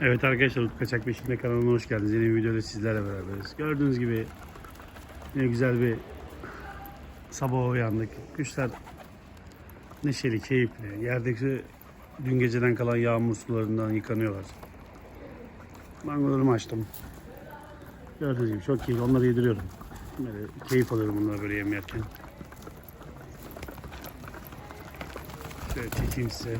Evet arkadaşlar Utku Kaçak Beşik'te kanalına hoş geldiniz. Yeni bir videoda sizlerle beraberiz. Gördüğünüz gibi yine güzel bir sabah uyandık. Kuşlar neşeli, keyifli. Yerdeki dün geceden kalan yağmur sularından yıkanıyorlar. Mangolarımı açtım. Gördüğünüz gibi çok keyifli. Onları yediriyorum. Böyle keyif alıyorum bunları böyle yem yerken. Şöyle çekeyim size.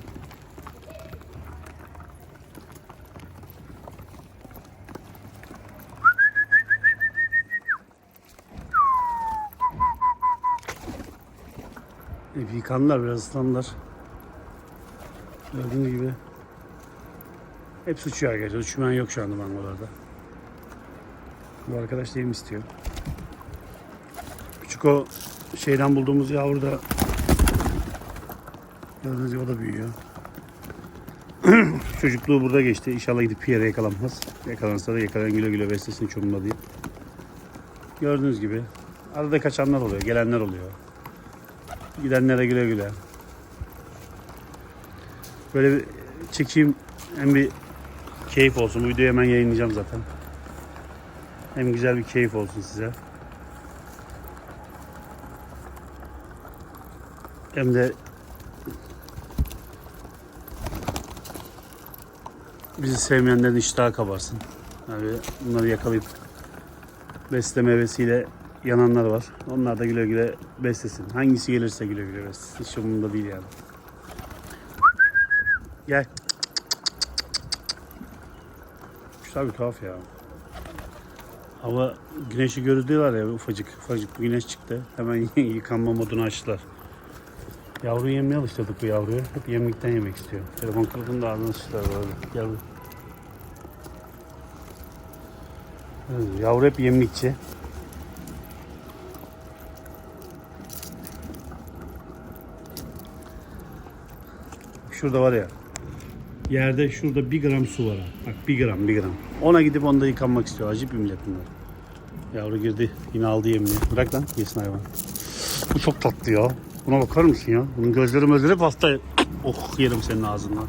Hep yıkandılar biraz ıslandılar. Gördüğünüz gibi. Hep uçuyor arkadaşlar. Uçmayan yok şu anda mangolarda. Bu arkadaş da yem istiyor. Küçük o şeyden bulduğumuz yavru da gördüğünüz gibi o da büyüyor. Çocukluğu burada geçti. İnşallah gidip bir yere yakalanmaz. Yakalanırsa da yakalayan güle güle beslesin umurumda değil. Gördüğünüz gibi arada kaçanlar oluyor, gelenler oluyor. Gidenlere güle güle. Böyle bir çekeyim hem bir keyif olsun. Bu videoyu hemen yayınlayacağım zaten. Hem güzel bir keyif olsun size. Hem de bizi sevmeyenlerin iştahı kabarsın. Yani bunları yakalayıp besleme hevesiyle yananlar var. Onlar da güle güle beslesin. Hangisi gelirse güle güle beslesin. Hiç umurumda değil yani. Gel. Güzel bir tuhaf ya. Hava güneşi görüldüler ya ufacık ufacık bir güneş çıktı. Hemen yıkanma modunu açtılar. Yavru yemeye alıştırdık bu yavruyu. Hep yemlikten yemek istiyor. Telefon kılıfını da ağzına sıçtılar böyle. Evet, Yavru hep yemlikçi. Şurada var ya. Yerde şurada bir gram su var. Bak bir gram bir gram. Ona gidip onda yıkanmak istiyor. Acip bir millet bunlar. Yavru girdi. Yine aldı yemini. Bırak lan yesin hayvan. Bu çok tatlı ya. Buna bakar mısın ya? Bunun gözleri hep hasta. Oh yerim senin ağzından.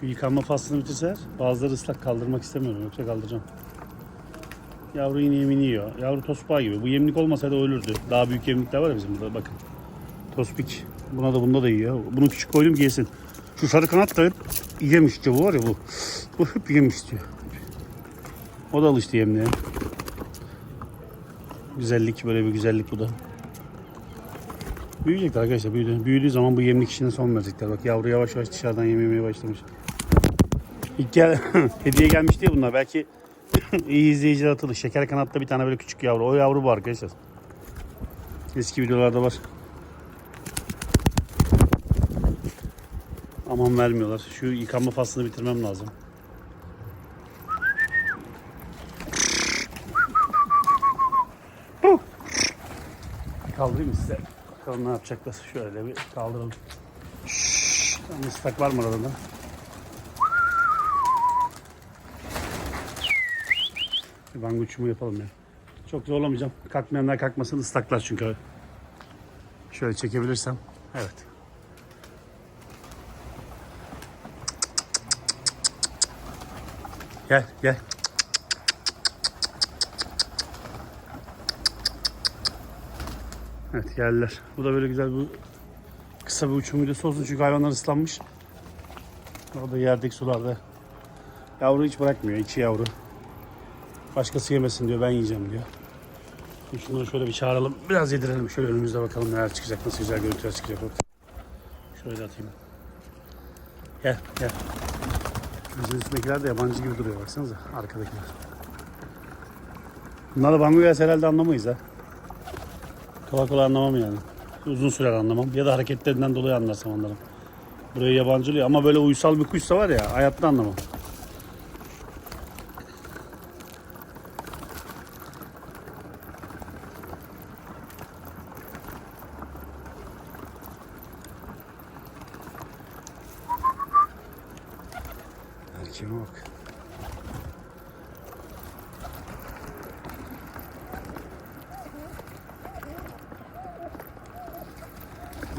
Şu yıkanma faslını bitirseler bazıları ıslak kaldırmak istemiyorum yoksa kaldıracağım. Yavru yine yemini yiyor. Yavru tosbağa gibi. Bu yemlik olmasaydı ölürdü. Daha büyük yemlikler var ya bizim burada bakın. Tospik. Buna da bunda da yiyor. Bunu küçük koydum ki yesin. Şu sarı kanat da yemiş istiyor. Bu var ya bu. Bu hep yemiş istiyor. O da alıştı yemliğe. Güzellik böyle bir güzellik bu da. Büyüyecekler arkadaşlar. Büyüdü. Büyüdüğü zaman bu yemlik işine son verecekler. Bak yavru yavaş yavaş dışarıdan yememeye başlamış. Gel hediye gelmiş diye bunlar. Belki iyi izleyiciler atılır. Şeker kanatta bir tane böyle küçük yavru. O yavru bu arkadaşlar. Eski videolarda var. Aman vermiyorlar. Şu yıkanma faslını bitirmem lazım. Kaldırayım size. Bakalım ne yapacaklar. Şöyle bir kaldıralım. Şşş. Islak var mı arada? Bango uçumu yapalım ya. Çok zorlamayacağım. Kalkmayanlar kalkmasın ıslaklar çünkü. Şöyle çekebilirsem. Evet. Gel gel. Evet geldiler. Bu da böyle güzel bir kısa bir uçum videosu olsun çünkü hayvanlar ıslanmış. Orada yerdeki sularda. Yavru hiç bırakmıyor. iki yavru. Başkası yemesin diyor. Ben yiyeceğim diyor. Şimdi şunları şöyle bir çağıralım. Biraz yedirelim. Şöyle önümüzde bakalım neler çıkacak. Nasıl güzel görüntüler çıkacak. Şöyle atayım. Gel gel. Bizim üstündekiler de yabancı gibi duruyor. Baksanıza arkadakiler. Bunları bango gelse herhalde anlamayız ha. Kolay kolay anlamam yani. Uzun sürer anlamam. Ya da hareketlerinden dolayı anlarsam anlarım. Buraya yabancılıyor ama böyle uysal bir kuşsa var ya hayatta anlamam.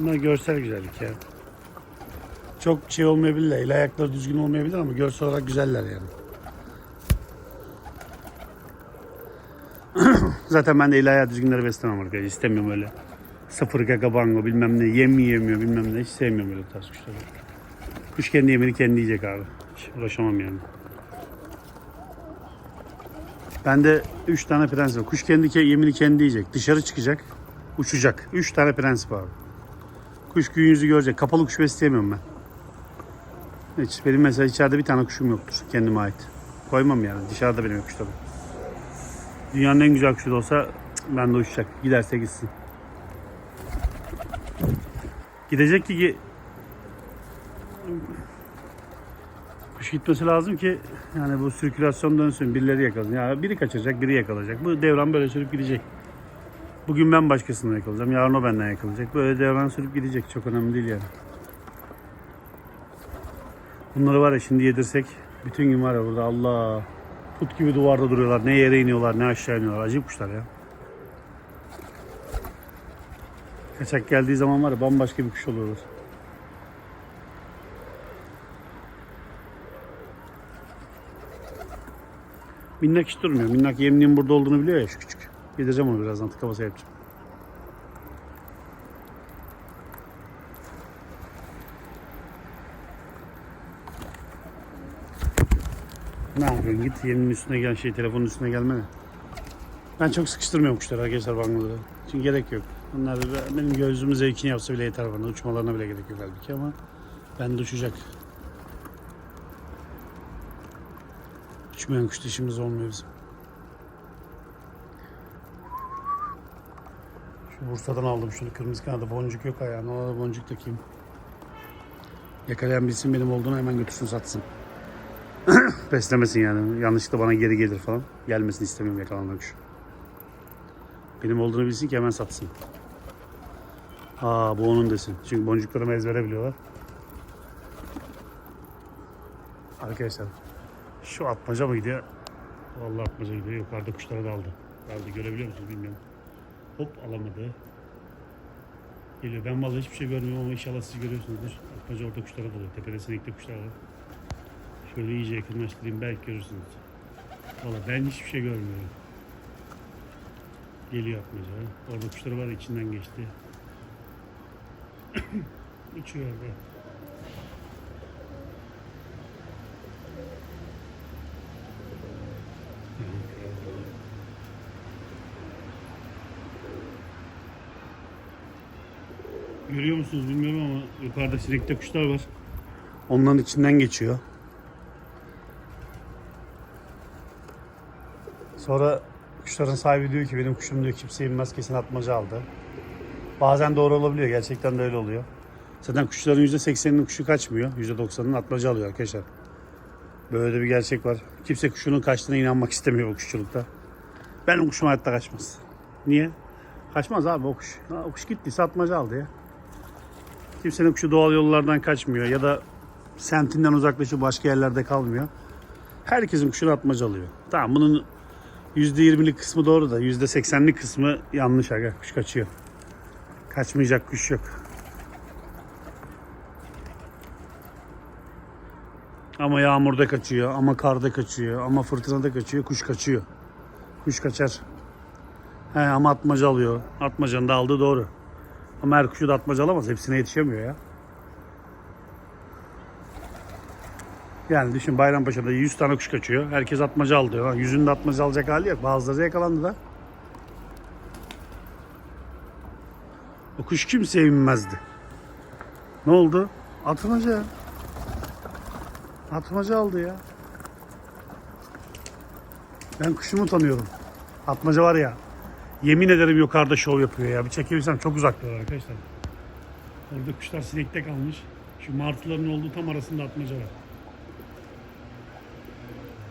Bunlar görsel güzellik ya. Çok şey olmayabilir, el ayakları düzgün olmayabilir ama görsel olarak güzeller yani. Zaten ben de el ayağı düzgünleri beslemem arkadaşlar. İstemiyorum öyle. Sıfır gaga bilmem ne yem mi yemiyor bilmem ne. Hiç sevmiyorum öyle tarz kuşları. Kuş kendi yemini kendi yiyecek abi. Hiç uğraşamam yani. Bende 3 tane prensip var. Kuş kendi ke- yemini kendi yiyecek. Dışarı çıkacak. Uçacak. 3 tane prensip abi. Kuş gün yüzü görecek. Kapalı kuş besleyemiyorum ben. Hiç, benim mesela içeride bir tane kuşum yoktur kendime ait. Koymam yani. Dışarıda benim kuşlarım. Dünyanın en güzel kuşu da olsa ben de uçacak. Giderse gitsin. Gidecek ki kuş gitmesi lazım ki yani bu sirkülasyon dönsün. Birileri yakalasın. Ya biri kaçacak, biri yakalayacak. Bu devran böyle sürüp gidecek. Bugün ben başkasından yakalayacağım. Yarın o benden yakalayacak. Böyle devran sürüp gidecek. Çok önemli değil yani. Bunları var ya şimdi yedirsek bütün gün var ya burada Allah put gibi duvarda duruyorlar. Ne yere iniyorlar ne aşağı iniyorlar. Acayip kuşlar ya. Kaçak geldiği zaman var ya bambaşka bir kuş oluyorlar. Minnak hiç durmuyor. Minnak yemliğin burada olduğunu biliyor ya şu küçük. Yedireceğim onu birazdan tıka basa yapacağım. Ne yapıyorsun git yeminin üstüne gel şey telefonun üstüne gelme de. Ben çok sıkıştırmıyorum kuşları arkadaşlar bangoları. Çünkü gerek yok. Onlar benim gözümün zevkini yapsa bile yeter bana. Uçmalarına bile gerek yok halbuki ama ben de uçacak. Uçmayan kuş işimiz olmuyor bizim. Şu Bursa'dan aldım şunu kırmızı kanadı boncuk yok ayağına ona da boncuk takayım. Yakalayan bilsin benim olduğunu hemen götürsün satsın. Beslemesin yani. Yanlışlıkla bana geri gelir falan. Gelmesini istemiyorum yakalanan kuş. Benim olduğunu bilsin ki hemen satsın. Aa bu onun desin. Çünkü boncuklarımı ezbere biliyorlar. Arkadaşlar şu atmaca mı gidiyor? Vallahi atmaca gidiyor. Yukarıda kuşlara daldı. Daldı görebiliyor musunuz bilmiyorum. Hop alamadı. Geliyor. Ben vallahi hiçbir şey görmüyorum ama inşallah siz görüyorsunuzdur. Atmaca orada kuşlara dalıyor. Tepede sinekli kuşlar var. Şöyle iyice yakınlaştırayım belki görürsünüz. Valla ben hiçbir şey görmüyorum. Geliyor atmaca. Orada kuşları var içinden geçti. Uçuyor orada. Musunuz bilmiyorum ama yukarıda sinekte kuşlar var. Onların içinden geçiyor. Sonra kuşların sahibi diyor ki benim kuşum diyor kimse inmez kesin atmaca aldı. Bazen doğru olabiliyor. Gerçekten de öyle oluyor. Zaten kuşların %80'inin kuşu kaçmıyor. %90'ının atmaca alıyor arkadaşlar. Böyle de bir gerçek var. Kimse kuşunun kaçtığına inanmak istemiyor bu kuşçulukta. Benim kuşum hayatta kaçmaz. Niye? Kaçmaz abi o kuş. O kuş gittiyse atmaca aldı ya. Kimsenin kuşu doğal yollardan kaçmıyor ya da semtinden uzaklaşıp başka yerlerde kalmıyor. Herkesin kuşunu atmaca alıyor. Tamam bunun %20'lik kısmı doğru da %80'lik kısmı yanlış aga. Kuş kaçıyor. Kaçmayacak kuş yok. Ama yağmurda kaçıyor, ama karda kaçıyor, ama fırtınada kaçıyor, kuş kaçıyor. Kuş kaçar. He, ama atmaca alıyor. Atmacanın da aldığı doğru. Ama her kuşu da atmaca alamaz. Hepsine yetişemiyor ya. Yani düşün Bayrampaşa'da 100 tane kuş kaçıyor. Herkes atmaca aldı. Ha, yüzünde atmaca alacak hali yok. Bazıları yakalandı da. O kuş kimseye binmezdi. Ne oldu? Atmaca. Atmaca aldı ya. Ben kuşumu tanıyorum. Atmaca var ya. Yemin ederim yukarıda şov yapıyor ya. Bir çekebilsem çok uzaklar arkadaşlar. Orada kuşlar sinekte kalmış. Şu martıların olduğu tam arasında atmaca var.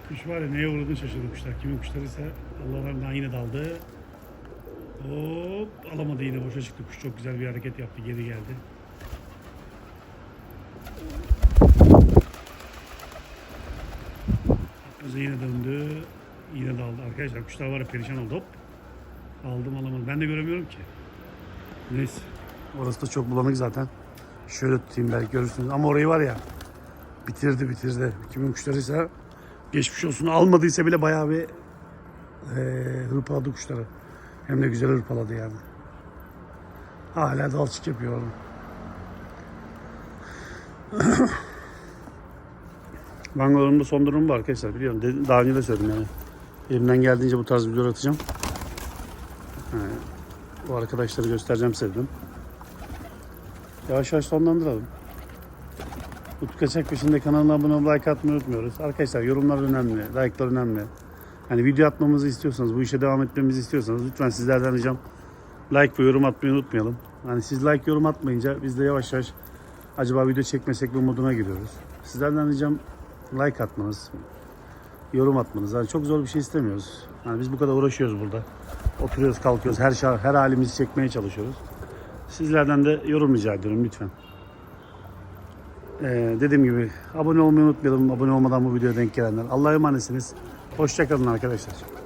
Kuş var ya neye uğradığını şaşırdı kuşlar. Kimin kuşlarıysa Allah'larından yine daldı. Hop alamadı yine boşa çıktı. Kuş çok güzel bir hareket yaptı. Geri geldi. Atmaca yine döndü. Yine daldı. Arkadaşlar kuşlar var ya perişan oldu. Hop. Aldım alamadım. Ben de göremiyorum ki. Neyse. Orası da çok bulanık zaten. Şöyle tutayım belki görürsünüz. Ama orayı var ya bitirdi bitirdi. Kimin kuşlarıysa geçmiş olsun. Almadıysa bile bayağı bir eee hırpaladı kuşları. Hem de güzel hırpaladı yani. Hala dalçık yapıyor oğlum. Bangolarımda son durum bu arkadaşlar biliyorum. Daha önce de söyledim yani. Elimden geldiğince bu tarz videolar atacağım. Bu arkadaşları göstereceğim size dedim. Yavaş yavaş sonlandıralım. Utku Kaçak peşinde kanalına abone olup like atmayı unutmuyoruz. Arkadaşlar yorumlar önemli, like'lar önemli. Hani video atmamızı istiyorsanız, bu işe devam etmemizi istiyorsanız lütfen sizlerden ricam like ve yorum atmayı unutmayalım. Hani siz like yorum atmayınca biz de yavaş yavaş acaba video çekmesek mi moduna giriyoruz. Sizlerden ricam like atmanız, yorum atmanız. Yani çok zor bir şey istemiyoruz. Yani biz bu kadar uğraşıyoruz burada. Oturuyoruz, kalkıyoruz, her şey, her halimizi çekmeye çalışıyoruz. Sizlerden de yorum rica ediyorum lütfen. Ee, dediğim gibi abone olmayı unutmayalım. Abone olmadan bu videoya denk gelenler. Allah'a emanetsiniz. Hoşçakalın arkadaşlar.